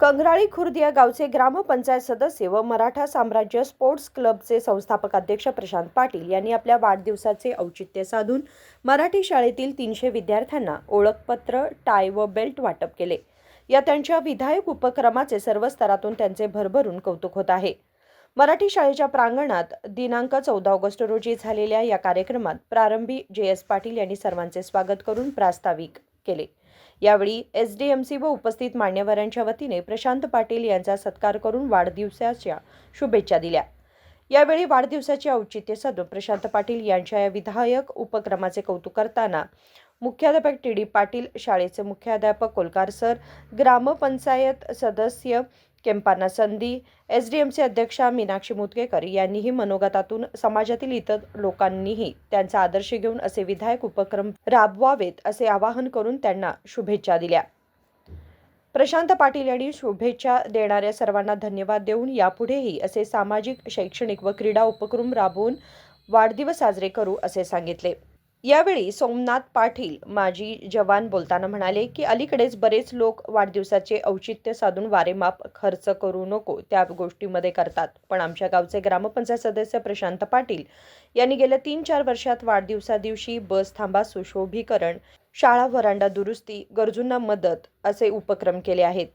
कंगराळी खुर्द या गावचे ग्रामपंचायत सदस्य व मराठा साम्राज्य स्पोर्ट्स क्लबचे संस्थापक अध्यक्ष प्रशांत पाटील यांनी आपल्या वाढदिवसाचे औचित्य साधून मराठी शाळेतील तीनशे विद्यार्थ्यांना ओळखपत्र टाय व बेल्ट वाटप केले. या त्यांच्या विधायक उपक्रमाचे सर्व स्तरातून त्यांचे भरभरून कौतुक होत आहे. मराठी शाळेच्या प्रांगणात दिनांक चौदा ऑगस्ट रोजी झालेल्या या कार्यक्रमात प्रारंभी जे एस पाटील यांनी सर्वांचे स्वागत करून प्रास्ताविक. केले. यावेळी एस डी एम सी व उपस्थित मान्यवरांच्या वतीने प्रशांत पाटील यांचा सत्कार करून वाढदिवसाच्या शुभेच्छा दिल्या. यावेळी वाढदिवसाचे औचित्य साधून प्रशांत पाटील यांच्या या विधायक उपक्रमाचे कौतुक करताना मुख्याध्यापक टी डी पाटील शाळेचे मुख्याध्यापक कोलकार सर ग्रामपंचायत सदस्य केम्पांना संधी. एस डी एम सी अध्यक्षा मीनाक्षी मुतकेकर यांनीही मनोगतातून समाजातील इतर लोकांनीही त्यांचा आदर्श घेऊन असे विधायक उपक्रम राबवावेत असे आवाहन करून त्यांना शुभेच्छा दिल्या. प्रशांत पाटील यांनी शुभेच्छा देणाऱ्या सर्वांना धन्यवाद देऊन यापुढेही असे सामाजिक शैक्षणिक व क्रीडा उपक्रम राबवून वाढदिवस साजरे करू असे सांगितले. यावेळी सोमनाथ पाटील माजी जवान बोलताना म्हणाले की अलीकडेच बरेच लोक वाढदिवसाचे औचित्य साधून वारेमाप खर्च करू नको त्या गोष्टीमध्ये करतात. पण आमच्या गावचे ग्रामपंचायत सदस्य प्रशांत पाटील यांनी गेल्या तीन चार वर्षात वाढदिवसादिवशी बस थांबा सुशोभीकरण शाळा वरांडा दुरुस्ती गरजूंना मदत असे उपक्रम केले आहेत.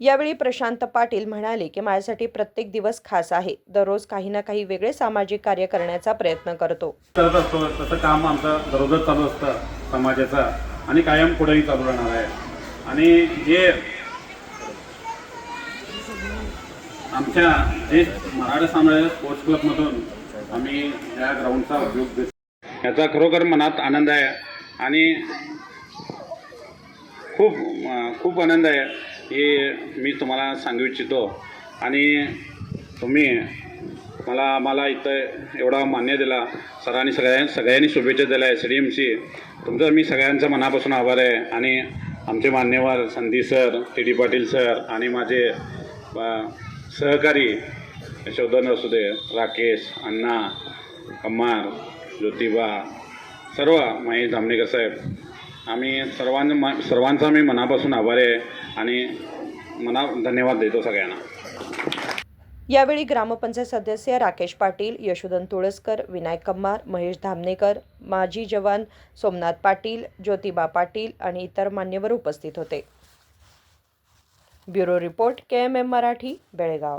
यावेळी प्रशांत पाटील म्हणाले की माझ्यासाठी प्रत्येक दिवस खास आहे. दररोज काही ना काही वेगळे सामाजिक कार्य करण्याचा प्रयत्न करतो. करत असतो. तसं काम आमचं दररोजच चालू असतं समाजाचं आणि कायम पुढेही चालू राहणार आहे. आणि जे आमच्या जे मराठा साम्राज्य स्पोर्ट्स क्लबमधून आम्ही या ग्राउंडचा उपयोग घेतो. याचा खरोखर मनात आनंद आहे आणि खूप खूप आनंद आहे. हे मी तुम्हाला सांगू इच्छितो. आणि तुम्ही मला आम्हाला इथं एवढा मान्य दिला. सरांनी सगळ्या सगळ्यांनी शुभेच्छा दिल्या. एस डी एम सी तुमचं मी सगळ्यांचं मनापासून आभार आहे. आणि आमचे मान्यवर संधी sir T D Patil sir आणि माझे सहकारी यशोधन असू दे राकेश अण्णा कम्मार ज्योतिबा सर्व महेश धामणेकर साहेब. आम्ही सर्वांना म सर्वांचा मी मनापासून आभार आहे. आणि मना धन्यवाद देतो सगळ्यांना. यावेळी ग्रामपंचायत सदस्य राकेश पाटील यशोधन तुळसकर विनायक कम्मार महेश धामनेकर माजी जवान सोमनाथ पाटील ज्योतिबा पाटील आणि इतर मान्यवर उपस्थित होते. Bureau report K M M Marathi Belgaum.